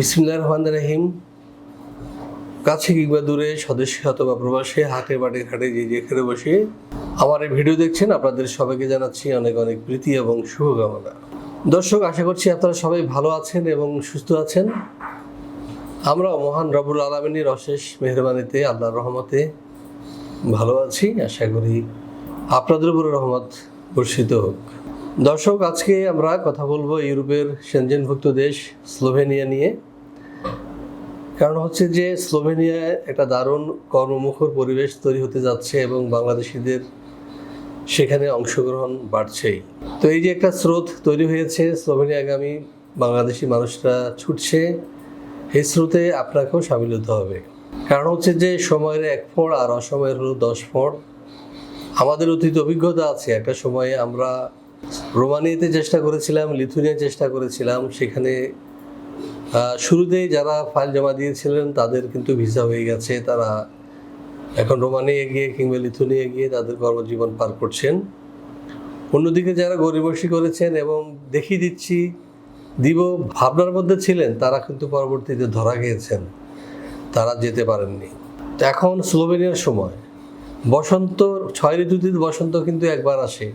বিসমিল্লাহ রহমান রহিম। কাছে কিংবা দূরে স্বদেশী অথবা প্রবাসে হাটে, বাটে, ঘাটে, যে যেখানে বসে আমার এই ভিডিও দেখছেন, আপনাদের সবাইকে জানাচ্ছি অনেক অনেক প্রীতি এবং শুভকামনা। দর্শক, আশা করছি আপনারা সবাই ভালো আছেন এবং সুস্থ আছেন। আমরা মহান রবুল আলমিনীর অশেষ মেহরবানিতে, আল্লাহর রহমতে ভালো আছি। আশা করি আপনাদের উপরে রহমত বর্ষিত হোক। দর্শক, আজকে আমরা কথা বলব ইউরোপের সেনজেনভুক্ত দেশ, স্লোভেনিয়া নিয়ে। কারণ হচ্ছে যে স্লোভেনিয়ায় একটা দারুণ কর্মমুখর পরিবেশ তৈরি হতে যাচ্ছে এবং বাংলাদেশিদের সেখানে অংশগ্রহণ বাড়ছেই। তো এই যে একটা স্রোত তৈরি হয়েছে, স্লোভেনিয়াগামী বাংলাদেশি মানুষরা ছুটছে, এই স্রোতে আপনাকেও সামিল হতে হবে। কারণ হচ্ছে যে সময়ের এক ফোঁড় আর অসময়ের হলো দশ ফোঁড়। আমাদের অতীত অভিজ্ঞতা আছে, একটা সময়ে আমরা রোমানিয়াতে চেষ্টা করেছিলাম লিথুনিয়া চেষ্টা করেছিলাম, সেখানে শুরুতেই যারা ফাইল জমা দিয়েছিলেন, তাদের কিন্তু ভিসা হয়ে গেছে। তারা এখন রোমানিয়া গিয়ে কিংবা লিথুনিয়া গিয়ে তাদের কর্মজীবন পার করছেন। অন্যদিকে যারা গরিবসী করেছেন এবং দেখিয়ে দিচ্ছি, দিব ভাবনার মধ্যে ছিলেন, তারা কিন্তু পরবর্তীতে ধরা গিয়েছেন তারা যেতে পারেননি। এখন স্লোভেনিয়ার সময়। বসন্ত, ছয় ঋতুতে বসন্ত কিন্তু একবার আসে।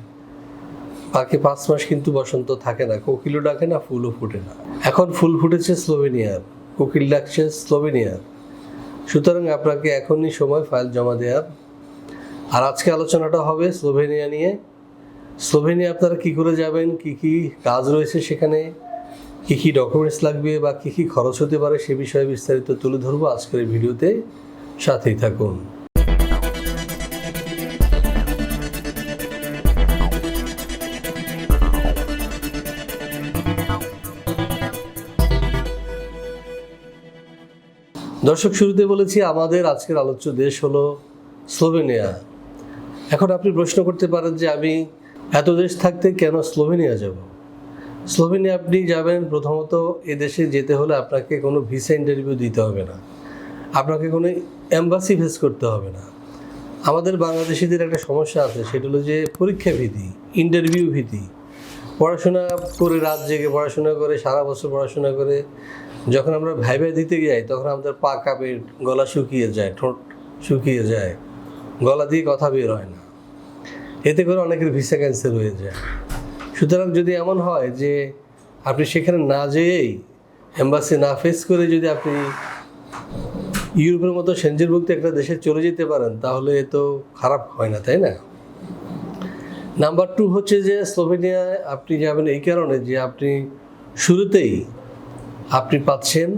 বাকি পাঁচ মাস কিন্তু বসন্ত থাকে না, কোকিলও ডাকে না, ফুলও ফুটে না। এখন ফুল ফুটেছে স্লোভেনিয়ার, কোকিল ডাকছে স্লোভেনিয়ার। সুতরাং আপনাকে এখনই সময় ফাইল জমা দেওয়ার। আর আজকে আলোচনাটা হবে স্লোভেনিয়া নিয়ে। স্লোভেনিয়া আপনারা কী করে যাবেন, কি কি কাজ রয়েছে সেখানে, কি কি ডকুমেন্টস লাগবে বা কি কি খরচ হতে পারে সে বিষয়ে বিস্তারিত তুলে ধরবো আজকের ভিডিওতে। সাথেই থাকুন। দর্শক, শুরুতে বলেছি আমাদের আজকের আলোচ্য দেশ হলো স্লোভেনিয়া। এখন আপনি প্রশ্ন করতে পারেন যে আমি এত দেশ থাকতে কেন স্লোভেনিয়া যাব? স্লোভেনিয়া আপনি যাবেন প্রথমত এ দেশে যেতে হলে আপনাকে কোনো ভিসা ইন্টারভিউ দিতে হবে না। আপনাকে কোনো এম্বাসি ফেস করতে হবে না। আমাদের বাংলাদেশিদের একটা সমস্যা আছে, সেটা হলো যে পরীক্ষা ভীতি, ইন্টারভিউ ভীতি। পড়াশোনা করে রাত জেগে পড়াশোনা করে, সারা বছর পড়াশোনা করে যখন আমরা ভাইভাই দিতে যাই, তখন আমাদের পা কাঁপে, গলা শুকিয়ে যায়, ঠোঁট শুকিয়ে যায়। গলা দিয়ে কথা বের হয় না। এতে করে অনেকের ভিসা ক্যান্সেল হয়ে যায়। সুতরাং যদি এমন হয় যে আপনি সেখানে না যেয়েই এম্বাসি না ফেস করে যদি আপনি ইউরোপের মতো সেঞ্জেরভুক্ত একটা দেশে চলে যেতে পারেন, তাহলে এ তো খারাপ হয় না, তাই না? নাম্বার টু হচ্ছে যে স্লোভেনিয়ায় আপনি যাবেন এই কারণে যে আপনি শুরুতেই আপনি পাচ্ছেন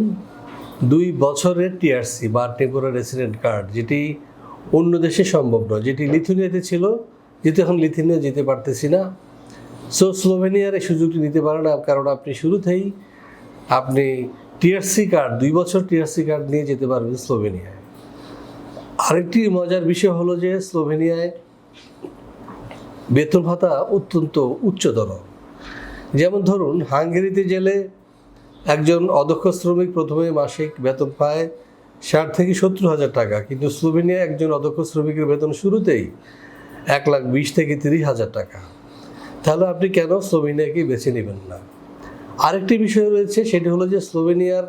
দুই বছরের টিআরসি বা টেম্পোরারি রেসিডেন্ট কার্ড যেটি অন্য দেশে সম্ভব নয়। যেটি লিথুনিয়াতে ছিল, যেহেতু এখন লিথুনিয়া যেতে পারতেছি না। সো স্লোভেনিয়ার এই সুযোগটি নিতে পারেন না কারণ আপনি শুরুতেই আপনি টিআরসি কার্ড দুই বছর টিআরসি কার্ড নিয়ে যেতে পারবেন স্লোভেনিয়ায়। আরেকটি মজার বিষয় হলো যে স্লোভেনিয়ায় বেতন ভাতা অত্যন্ত উচ্চতর। যেমন ধরুন, হাঙ্গেরিতে গেলে একজন অদক্ষ শ্রমিক প্রথমে মাসিক বেতন পায় ষাট থেকে সত্তর হাজার টাকা, কিন্তু স্লোভেনিয়া একজন অদক্ষ শ্রমিকের বেতন শুরুতেই এক লাখ বিশ থেকে তিরিশ হাজার টাকা। তাহলে আপনি কেন স্লোভেনিয়াকে বেছে নেবেন না? আরেকটি বিষয় রয়েছে, সেটি হলো যে স্লোভেনিয়ার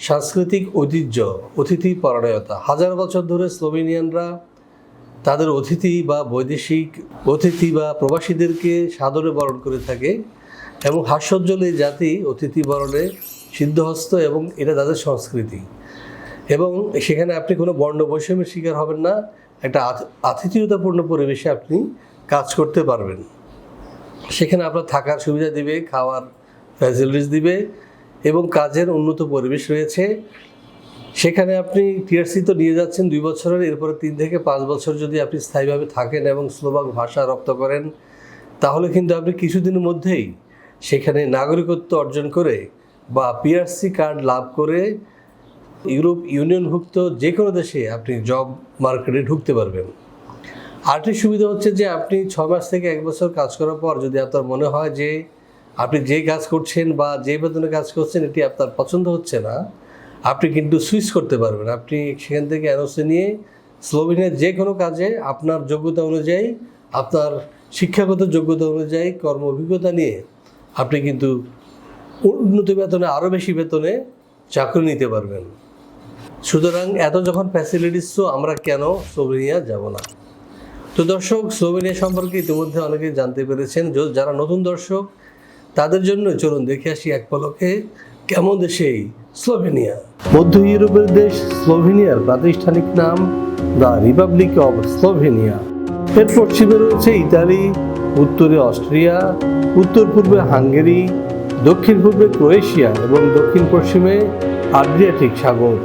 সাংস্কৃতিক ঐতিহ্য, অতিথি পরায়ণতা। হাজার বছর ধরে স্লোভেনিয়ানরা তাদের অতিথি বা বৈদেশিক অতিথি বা প্রবাসীদেরকে সাদরে বরণ করে থাকে। এবং হাস্যোজ্জ্বল এই জাতি অতিথি বরণে সিদ্ধহস্ত এবং এটা তাদের সংস্কৃতি। এবং সেখানে আপনি কোনো বর্ণ বৈষম্যের শিকার হবেন না, একটা আত- আতিথেয়তাপূর্ণ পরিবেশে আপনি কাজ করতে পারবেন। সেখানে আপনার থাকার সুবিধা দিবে, খাওয়ার ফ্যাসিলিটিস দিবে এবং কাজের উন্নত পরিবেশ রয়েছে। সেখানে আপনি টিআরসি তো নিয়ে যাচ্ছেন দুই বছরের, এরপরে তিন থেকে পাঁচ বছর যদি আপনি স্থায়ীভাবে থাকেন এবং স্লোভাক ভাষা রপ্ত করেন, তাহলে কিন্তু আপনি কিছুদিনের মধ্যেই সেখানে নাগরিকত্ব অর্জন করে বা পিআরসি কার্ড লাভ করে ইউরোপ ইউনিয়নভুক্ত যে কোনো দেশে আপনি জব মার্কেটে ঢুকতে পারবেন। আরেকটি সুবিধা হচ্ছে যে আপনি ছ মাস থেকে এক বছর কাজ করার পর যদি আপনার মনে হয় যে আপনি যে কাজ করছেন বা যে বেতনে কাজ করছেন এটি আপনার পছন্দ হচ্ছে না, আপনি কিন্তু সুইচ করতে পারবেন। আপনি সেখান থেকে এনওসি নিয়ে স্লোভেনিয়ার যে কোনো কাজে আপনার যোগ্যতা অনুযায়ী, আপনার শিক্ষাগত যোগ্যতা অনুযায়ী কর্ম অভিজ্ঞতা নিয়ে আপনি কিন্তু উন্নত বেতনে আরও বেশি বেতনে চাকরি নিতে পারবেন। সুতরাং এত যখন ফ্যাসিলিটিস তো আমরা কেন স্লোভেনিয়া যাব না? তো দর্শক স্লোভেনিয়া সম্পর্কে ইতিমধ্যে অনেকে জানতে পেরেছেন যারা নতুন দর্শক, তাদের জন্য চলুন দেখে আসি এক পলকে কেমন দেশে এই স্লোভেনিয়া। মধ্য ইউরোপের দেশ স্লোভেনিয়ার প্রাতিষ্ঠানিক নাম দ্য রিপাবলিক অব স্লোভেনিয়া। এর পশ্চিমে রয়েছে ইতালি, উত্তরে অস্ট্রিয়া উত্তর পূর্বে হাঙ্গেরি, দক্ষিণ পূর্বে ক্রোয়েশিয়া এবং দক্ষিণ পশ্চিমে আড্রিয়াটিক সাগর।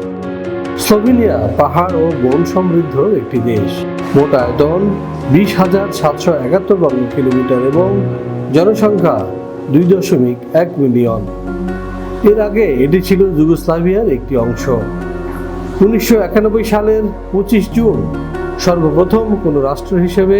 স্লোভেনিয়া পাহাড় ও বন সমৃদ্ধ একটি দেশ। মোট আয়তন বিশ হাজার সাতশো একাত্তর বর্গ কিলোমিটার এবং জনসংখ্যা দুই দশমিক এক মিলিয়ন। এর আগে এটি ছিল যুগোস্লাভিয়ার একটি অংশ। উনিশশো একানব্বই সালের পঁচিশ জুন সর্বপ্রথম কোনো রাষ্ট্র হিসেবে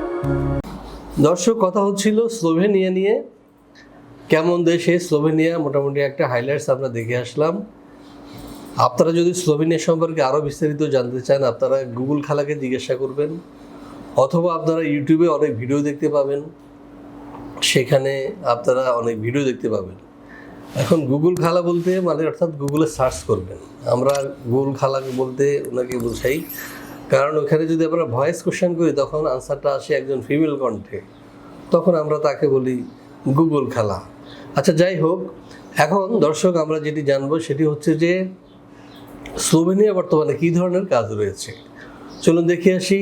দর্শক, কথা হচ্ছিল স্লোভেনিয়া নিয়ে। কেমন দেশে স্লোভেনিয়া? মোটামুটি একটা হাইলাইটস আমরা দেখে আসলাম। আপনারা যদি স্লোভেনিয়া সম্পর্কে আরও বিস্তারিত জানতে চান, আপনারা গুগল খালাকে জিজ্ঞাসা করবেন, অথবা আপনারা ইউটিউবে অনেক ভিডিও দেখতে পাবেন। সেখানে আপনারা অনেক ভিডিও দেখতে পাবেন। এখন গুগল খালা বলতে মানে অর্থাৎ গুগলে সার্চ করবেন। আমরা গুগল খালাকে বলতে ওনাকে বোঝাই কারণ ওখানে যদি আমরা ভয়েস কোশ্চেন করি, তখন আনসারটা আসে একজন ফিমেল কণ্ঠে। তখন আমরা তাকে বলি গুগল খেলা। আচ্ছা যাই হোক, এখন দর্শক, আমরা যেটি জানব সেটি হচ্ছে যে স্লোভেনিয়া বর্তমানে কী ধরনের কাজ রয়েছে? চলুন দেখে আসি।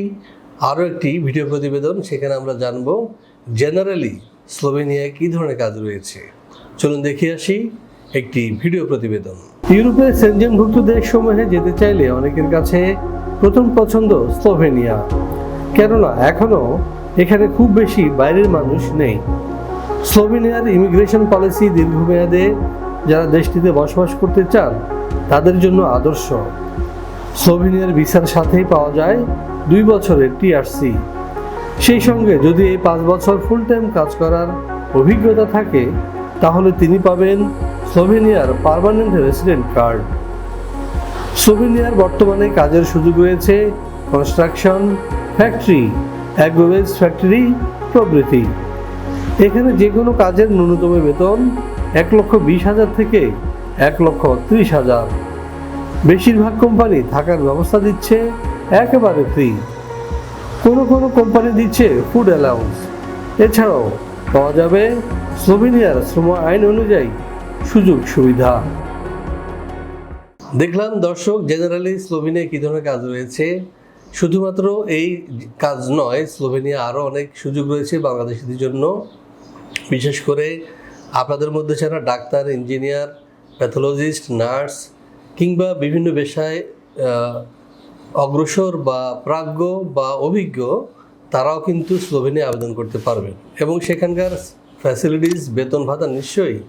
আরও একটি ভিডিও প্রতিবেদন, সেখানে আমরা জানব জেনারেলি স্লোভেনিয়ায় কী ধরনের কাজ রয়েছে। চলুন দেখে আসি একটি ভিডিও প্রতিবেদন। ইউরোপের সেনজেনভুক্ত দেশসমূহে যেতে চাইলে অনেকের কাছে প্রথম পছন্দ স্লোভেনিয়া। কেননা এখনও এখানে খুব বেশি বাইরের মানুষ নেই। স্লোভেনিয়ার ইমিগ্রেশন পলিসি দীর্ঘমেয়াদে যারা দেশটিতে বসবাস করতে চান, তাদের জন্য আদর্শ। স্লোভেনিয়ার ভিসার সাথেই পাওয়া যায় দুই বছরের টিআরসি সেই সঙ্গে যদি এই পাঁচ বছর ফুল টাইম কাজ করার অভিজ্ঞতা থাকে, তাহলে তিনি পাবেন স্লোভেনিয়ার পারমানেন্ট রেসিডেন্ট কার্ড। স্লোভেনিয়ার বর্তমানে কাজের সুযোগ রয়েছে। কনস্ট্রাকশন ফ্যাক্টরি অ্যাগ্রোভেজ ফ্যাক্টরি প্রভৃতি। এখানে যে কোনো কাজের ন্যূনতম বেতন এক লক্ষ বিশ হাজার থেকে এক লক্ষ ত্রিশ হাজার। বেশিরভাগ কোম্পানি থাকার ব্যবস্থা দিচ্ছে একেবারে ফ্রি কোনো কোনো কোম্পানি দিচ্ছে ফুড অ্যালাউন্স এছাড়াও পাওয়া যাবে স্লোভেনিয়ার শ্রম আইন অনুযায়ী সুযোগ সুবিধা। দেখলাম দর্শক জেনারেলি স্লোভেনিয়া কী ধরনের কাজ রয়েছে? শুধুমাত্র এই কাজ নয়, স্লোভেনিয়া আরও অনেক সুযোগ রয়েছে বাংলাদেশিদের জন্য। বিশেষ করে আপনাদের মধ্যে যারা ডাক্তার ইঞ্জিনিয়ার প্যাথোলজিস্ট নার্স কিংবা বিভিন্ন পেশায় অগ্রসর বা প্রাজ্ঞ বা অভিজ্ঞ, তারাও কিন্তু স্লোভেনিয়া আবেদন করতে পারবেন। এবং সেখানকার ফ্যাসিলিটিস বেতন ভাতা নিশ্চয়ই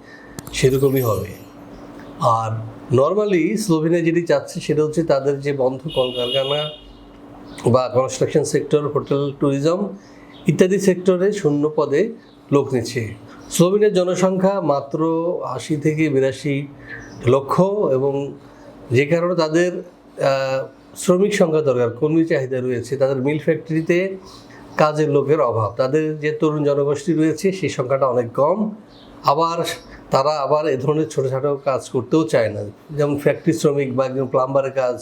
সেরকমই হবে। আর নর্মালি স্লোভেনিয়া যেটি চাচ্ছে সেটা হচ্ছে তাদের যে বন্ধ কলকারখানা বা কনস্ট্রাকশন সেক্টর হোটেল ট্যুরিজম ইত্যাদি সেক্টরে শূন্য পদে লোক নিচ্ছে। স্লোভেনিয়ার জনসংখ্যা মাত্র আশি থেকে বিরাশি লক্ষ এবং যে কারণে তাদের শ্রমিক সংখ্যা দরকার, কর্মী চাহিদা রয়েছে, তাদের মিল ফ্যাক্টরিতে কাজের লোকের অভাব। তাদের যে তরুণ জনগোষ্ঠী রয়েছে, সেই সংখ্যাটা অনেক কম। আবার তারা আবার এ ধরনের ছোটোখাটো কাজ করতেও চায় না। যেমন ফ্যাক্টরি শ্রমিক বা একজন প্লাম্বারের কাজ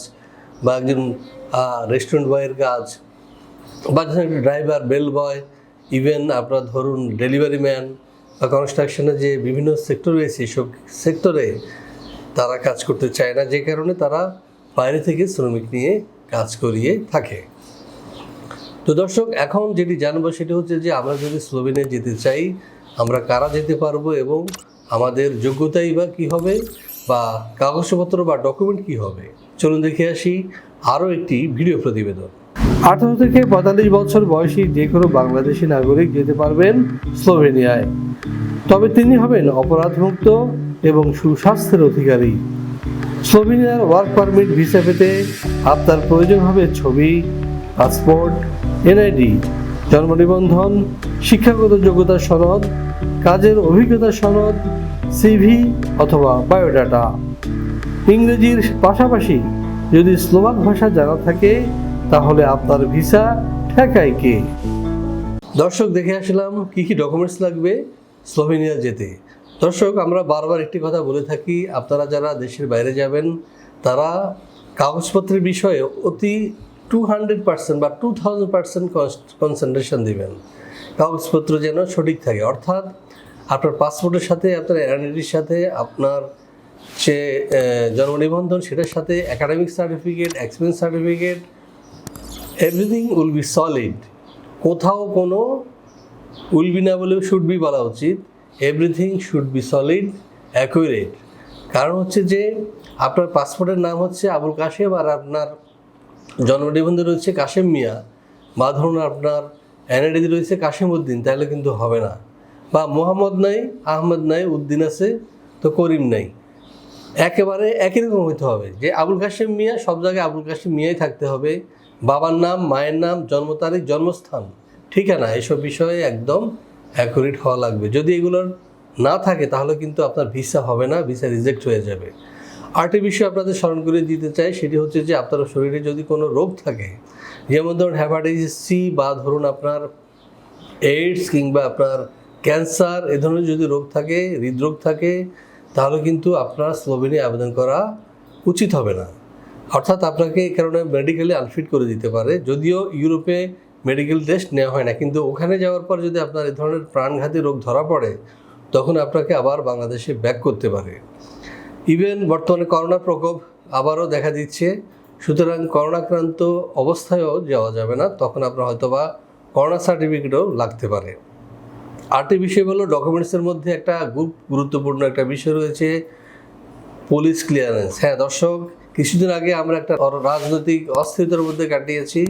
বা একজন রেস্টুরেন্ট বয়ের কাজ বা ড্রাইভার বেল বয় ইভেন আপনার ধরুন ডেলিভারি ম্যান বা কনস্ট্রাকশনের যে বিভিন্ন সেক্টর রয়েছে সব সেক্টরে তারা কাজ করতে চায় না। যে কারণে তারা বাইরে থেকে শ্রমিক নিয়ে কাজ করিয়ে থাকে। তো দর্শক, এখন যেটি জানব সেটি হচ্ছে যে আমরা যদি স্লোভেনিয়া যেতে চাই, আমরা কারা যেতে পারব এবং আমাদের যোগ্যতাই বা কী হবে? বা কাগজপত্র বা ডকুমেন্ট কী হবে? চলুন দেখে আসি আরও একটি ভিডিও প্রতিবেদন। আঠারো থেকে পঁয়তাল্লিশ বছর বয়সী যে কোনো বাংলাদেশি নাগরিক যেতে পারবেন স্লোভেনিয়ায়। তবে তিনি হবেন অপরাধমুক্ত এবং সুস্বাস্থ্যের অধিকারী। স্লোভেনিয়ার ওয়ার্ক পারমিট ভিসা পেতে আপনার প্রয়োজন হবে ছবি, পাসপোর্ট, এনআইডি, জন্ম নিবন্ধন, শিক্ষাগত যোগ্যতা সনদ কাজের অভিজ্ঞতা সনদ সিভি অথবা বায়োডাটা। ইংরেজির পাশাপাশি যদি স্লোভাক ভাষা জানা থাকে, তাহলে আপনার ভিসা ঠেকায় কে? দর্শক, দেখে আসলাম কি কি ডকুমেন্টস লাগবে স্লোভেনিয়া যেতে। দর্শক, আমরা বারবার একটি কথা বলে থাকি, আপনারা যারা দেশের বাইরে যাবেন, তারা কাগজপত্রের বিষয়ে অতি টু হান্ড্রেড পার্সেন্ট বা টু থাউজেন্ড পার্সেন্ট কনসেন্ট্রেশন দিবেন। কাগজপত্র যেন সঠিক থাকে। অর্থাৎ আপনার পাসপোর্টের সাথে, আপনার এনআইডির সাথে, আপনার যে জন্ম নিবন্ধন সেটার সাথে academic certificate experience certificate everything will be solid কোথাও কোনো উইল বি না বলেও শুড বি বলা উচিত। Everything should be solid accurate কারণ হচ্ছে যে, আপনার পাসপোর্টের নাম হচ্ছে আবুল কাশেম আর আপনার জন্ম নিবন্ধন রয়েছে কাশেম মিয়া। বা ধরুন আপনার এনআইডি রয়েছে কাশেম উদ্দিন, তাহলে কিন্তু হবে না। বা মোহাম্মদ নাই, আহমদ নাই, উদ্দিন আছে, তো করিম নাই। একেবারে একই রকম হতে হবে। যে আবুল কাশেম মিয়া, সব জায়গায় আবুল কাশেম মিয়াই থাকতে হবে। বাবার নাম, মায়ের নাম, জন্ম তারিখ, জন্মস্থান, ঠিকানা, এসব বিষয়ে একদম অ্যাকুরেট হওয়া লাগবে। যদি এগুলোর না থাকে, তাহলে কিন্তু আপনার ভিসা হবে না ভিসা রিজেক্ট হয়ে যাবে। আরেকটি বিষয় আপনাদের স্মরণ করে দিতে চাই, সেটি হচ্ছে যে আপনার শরীরে যদি কোনো রোগ থাকে, যেমন ধরুন হ্যাপাটাইটিস সি বা ধরুন আপনার এইডস কিংবা আপনার ক্যান্সার, এ ধরনের যদি রোগ থাকে, হৃদরোগ থাকে, তাহলে কিন্তু আপনার স্লোভেনিয়া আবেদন করা উচিত হবে না। অর্থাৎ আপনাকে এই কারণে মেডিকেলে আনফিট করে দিতে পারে। যদিও ইউরোপে মেডিকেল টেস্ট নেওয়া হয় না, কিন্তু ওখানে যাওয়ার পর যদি আপনার এ ধরনের প্রাণঘাতী রোগ ধরা পড়ে, তখন আপনাকে আবার বাংলাদেশে ব্যাক করতে পারে। ইভেন বর্তমানে করোনা প্রকোপ আবারও দেখা দিচ্ছে। সুতরাং করোনাক্রান্ত অবস্থায়ও যাওয়া যাবে না, তখন আপনার হয়তোবা করোনা সার্টিফিকেটও লাগতে পারে। আরেকটি বিষয় হলো ডকুমেন্টসের মধ্যে একটা খুব গুরুত্বপূর্ণ একটা বিষয় রয়েছে পুলিশ ক্লিয়ারেন্স হ্যাঁ দর্শক, কিছুদিন আগে আমরা একটা রাজনৈতিক অস্থিরতার মধ্যে কাটিয়েছি।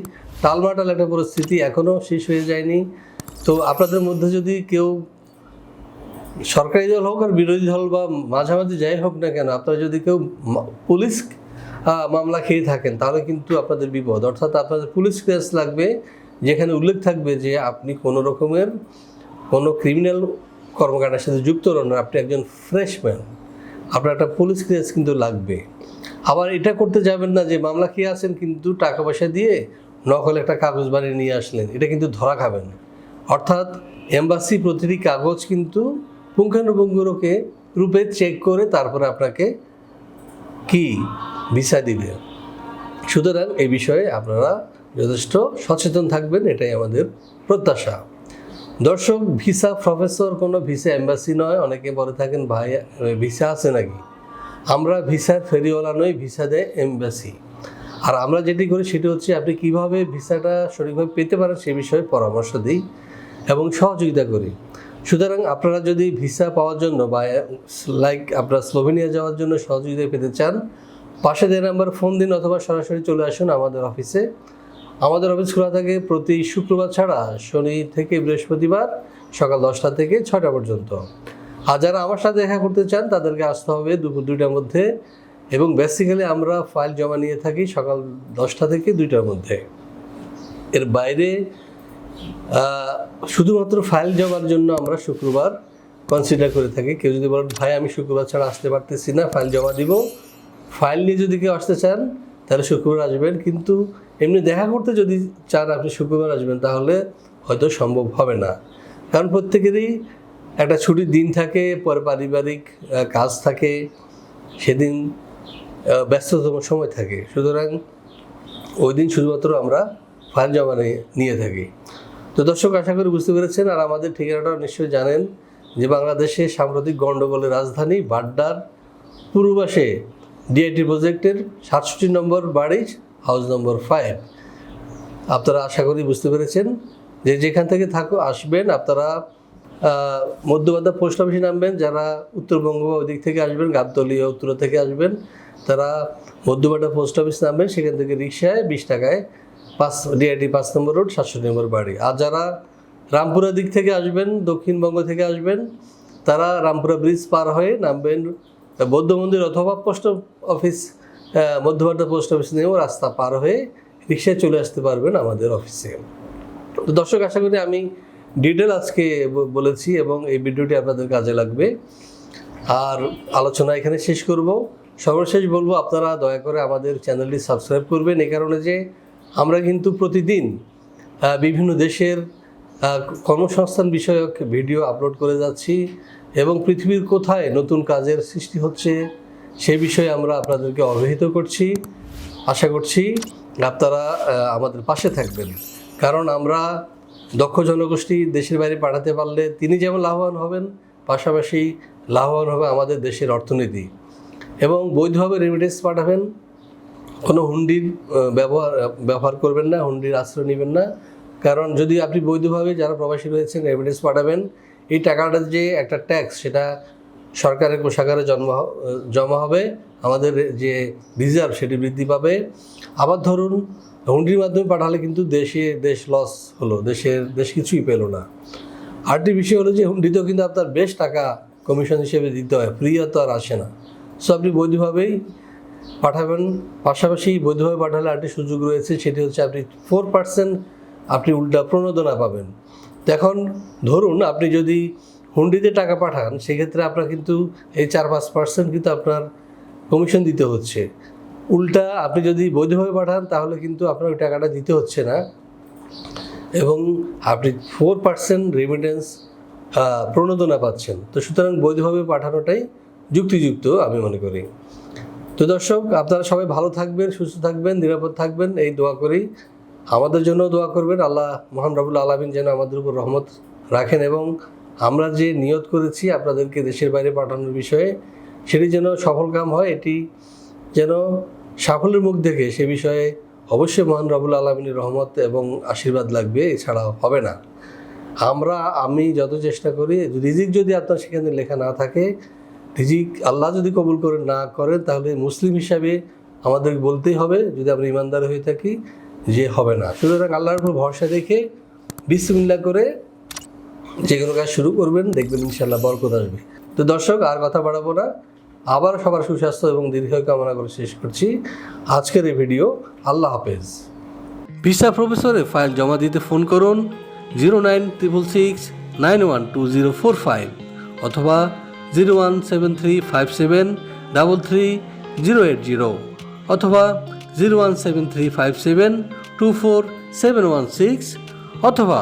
টালমাটাল একটা পরিস্থিতি এখনও শেষ হয়ে যায়নি। তো আপনাদের মধ্যে যদি কেউ সরকারি দল হোক আর বিরোধী দল বা মাঝামাঝি যাই হোক না কেন, আপনারা যদি কেউ পুলিশ মামলা খেয়ে থাকেন, তাহলে কিন্তু আপনাদের বিপদ। অর্থাৎ আপনাদের পুলিশ কেস লাগবে, যেখানে উল্লেখ থাকবে যে আপনি কোনো রকমের কোনো ক্রিমিনাল কর্মকাণ্ডের সাথে যুক্ত নন আপনি একজন ফ্রেশম্যান আপনার একটা পুলিশ কেস কিন্তু লাগবে। আবার এটা করতে যাবেন না যে মামলা খেয়ে আসেন কিন্তু টাকা পয়সা দিয়ে নকল একটা কাগজ বানিয়ে নিয়ে আসলেন, এটা কিন্তু ধরা খাবেন অর্থাৎ এম্বাসি প্রতিটি কাগজ কিন্তু পুঙ্খানুপুঙ্খরূপে রূপে চেক করে তারপরে আপনাকে কি ভিসা দিবে। সুতরাং এই বিষয়ে আপনারা যথেষ্ট সচেতন থাকবেন, এটাই আমাদের প্রত্যাশা। দর্শক, ভিসা প্রফেসর কোনো ভিসা এম্বাসি নয়, অনেকে বলে থাকেন, ভাই ভিসা আছে নাকি? আমরা ভিসার ফেরিওয়ালা নই, ভিসা দেয় এম্বাসি। আর আমরা যেটি করি সেটি হচ্ছে, আপনি কীভাবে ভিসাটা সঠিকভাবে পেতে পারেন সে বিষয়ে পরামর্শ দিই এবং সহযোগিতা করি। সুতরাং আপনারা যদি ভিসা পাওয়ার জন্য বা লাইক আপনারা স্লোভেনিয়া যাওয়ার জন্য সহযোগিতা পেতে চান, পাশে দেওয়া নাম্বার ফোন দিন অথবা সরাসরি চলে আসুন আমাদের অফিসে। আমাদের অফিস খোলা থাকে প্রতি শুক্রবার ছাড়া শনি থেকে বৃহস্পতিবার সকাল দশটা থেকে ছটা পর্যন্ত। আর যারা আমার সাথে দেখা করতে চান, তাদেরকে আসতে হবে দুপুর দুইটার মধ্যে এবং বেসিক্যালি আমরা ফাইল জমা নিয়ে থাকি সকাল দশটা থেকে দুইটার মধ্যে। এর বাইরে শুধুমাত্র ফাইল জমার জন্য আমরা শুক্রবার কনসিডার করে থাকি। কেউ যদি বলেন, ভাই, আমি শুক্রবার ছাড়া আসতে পারতেছি না ফাইল জমা দিব। ফাইল নিয়ে যদি কেউ আসতে চান, তাহলে শুক্রবার আসবেন। কিন্তু এমনি দেখা করতে যদি চান আপনি শুক্রবার আসবেন, তাহলে হয়তো সম্ভব হবে না। কারণ প্রত্যেকেরই একটা ছুটির দিন থাকে, পরে পারিবারিক কাজ থাকে, সেদিন ব্যস্ততম সময় থাকে। সুতরাং ওই দিন শুধুমাত্র আমরা ফাইল জমা নিয়ে- থাকি। তো দর্শক, আশা করি বুঝতে পেরেছেন, আর আমাদের ঠিকানাটাও নিশ্চয়ই জানেন যে বাংলাদেশে সাম্প্রতিক গণ্ডগোলের রাজধানী বাড্ডার পূর্বাসে ডিআইটি প্রজেক্টের সাতষট্টি নম্বর বাড়ি হাউস নম্বর ফাইভ। আপনারা আশা করি বুঝতে পেরেছেন যে যেখান থেকে থাকো আসবেন। আপনারা আহ, মধ্যবাড্ডা পোস্ট অফিসে নামবেন যারা উত্তরবঙ্গ বা ওই দিক থেকে আসবেন গাবতলীয় উত্তর থেকে আসবেন তারা মধ্যবাড্ডা পোস্ট অফিস নামবেন সেখান থেকে রিক্সায় বিশ টাকায় পাঁচ ডিআইটি পাঁচ নম্বর রোড সাতশো নম্বর বাড়ি। আর যারা রামপুরা দিক থেকে আসবেন দক্ষিণবঙ্গ থেকে আসবেন তারা রামপুরা ব্রিজ পার হয়ে নামবেন বৌদ্ধ মন্দির অথবা post office Madhyabadda post office নিয়েও রাস্তা পার হয়ে রিক্সায় চলে আসতে পারবেন আমাদের অফিসে। তো দর্শক, আশা করি আমি ডিটেল আজকে বলেছি এবং এই ভিডিওটি আপনাদের কাজে লাগবে। আর আলোচনা এখানে শেষ করব। সর্বশেষ বলব, আপনারা দয়া করে আমাদের চ্যানেলটি সাবস্ক্রাইব করবেন। এই কারণে যে আমরা কিন্তু প্রতিদিন বিভিন্ন দেশের কর্মসংস্থান বিষয়ক ভিডিও আপলোড করে যাচ্ছি এবং পৃথিবীর কোথায় নতুন কাজের সৃষ্টি হচ্ছে সে বিষয়ে আমরা আপনাদেরকে অবহিত করছি। আশা করছি আপনারা আমাদের পাশে থাকবেন। কারণ আমরা দক্ষ জনগোষ্ঠী দেশের বাইরে পাঠাতে পারলে তিনি যেমন লাভবান হবেন, পাশাপাশি লাভবান হবে আমাদের দেশের অর্থনীতি। এবং বৈধভাবে রেমিটেন্স পাঠাবেন, কোনো হুন্ডির ব্যবহার ব্যবহার করবেন না, হুন্ডির আশ্রয় নেবেন না। কারণ যদি আপনি বৈধভাবে যারা প্রবাসী রয়েছেন রেমিটেন্স পাঠাবেন, এই টাকাটা যে একটা ট্যাক্স সেটা সরকারের কোষাগারে জন্ম জমা হবে, আমাদের যে রিজার্ভ সেটি বৃদ্ধি পাবে। আবার ধরুন, হুন্ডির মাধ্যমে পাঠালে কিন্তু দেশে দেশ লস হলো, দেশের, দেশ কিছুই পেল না। আরেকটি বিষয় হলো যে হুন্ডিতেও কিন্তু আপনার বেশ টাকা কমিশন হিসেবে দিতে হয় ফ্রি তো আর আসে না। সো আপনি বৈধভাবেই পাঠাবেন, পাশাপাশি বৈধভাবে পাঠালে আরেকটি সুযোগ রয়েছে, সেটি হচ্ছে আপনি ফোর পার্সেন্ট আপনি উল্টা প্রণোদনা পাবেন। এখন ধরুন, আপনি যদি হুন্ডিতে টাকা পাঠান, সেক্ষেত্রে আপনার কিন্তু এই চার পাঁচ পার্সেন্ট কিন্তু আপনার কমিশন দিতে হচ্ছে। উল্টা আপনি যদি বৈধভাবে পাঠান, তাহলে কিন্তু আপনার ওই টাকাটা দিতে হচ্ছে না। এবং আপনি ফোর পার্সেন্ট রেমিটেন্স প্রণোদনা পাচ্ছেন। তো সুতরাং বৈধভাবে পাঠানোটাই যুক্তিযুক্ত, আমি মনে করি। তো দর্শক, আপনারা সবাই ভালো থাকবেন, সুস্থ থাকবেন, নিরাপদ থাকবেন, এই দোয়া করেই আমাদের জন্য দোয়া করবেন। আল্লাহ মোহান রাবুল আলমিন যেন আমাদের উপর রহমত রাখেন এবং আমরা যে নিয়ত করেছি আপনাদেরকে দেশের বাইরে পাঠানোর বিষয়ে, সেটি যেন সফল কাম হয়, এটি যেন সাফল্যের মুখ দেখে, সে বিষয়ে অবশ্যই মহান রাবুল আলমিনের রহমত এবং আশীর্বাদ লাগবে, এছাড়া হবে না। আমরা, আমি যত চেষ্টা করি, রিজিক যদি আপনার সেখানে লেখা না থাকে, রিজিক আল্লাহ যদি কবুল করে না করেন, তাহলে মুসলিম হিসাবে আমাদের বলতেই হবে, যদি আমরা ইমানদার হয়ে থাকি, যে হবে না। সুতরাং আল্লাহর উপর ভরসা রেখে বিসমিল্লা করে যে কোনো কাজ শুরু করবেন, দেখবেন ইনশাল্লাহ বরকত আসবে। তো দর্শক, আর কথা বাড়াবো না। আবার সবার সুস্বাস্থ্য এবং দীর্ঘায়ু কামনা করে শেষ করছি। আজকের এই ভিডিও, আল্লাহ হাফেজ। ভিসা প্রফেসরে ফাইল জমা দিতে ফোন করুন zero nine triple six nine one two zero four five অথবা zero one seven three five seven double three zero eight zero অথবা zero one seven three five seven two four seven one six অথবা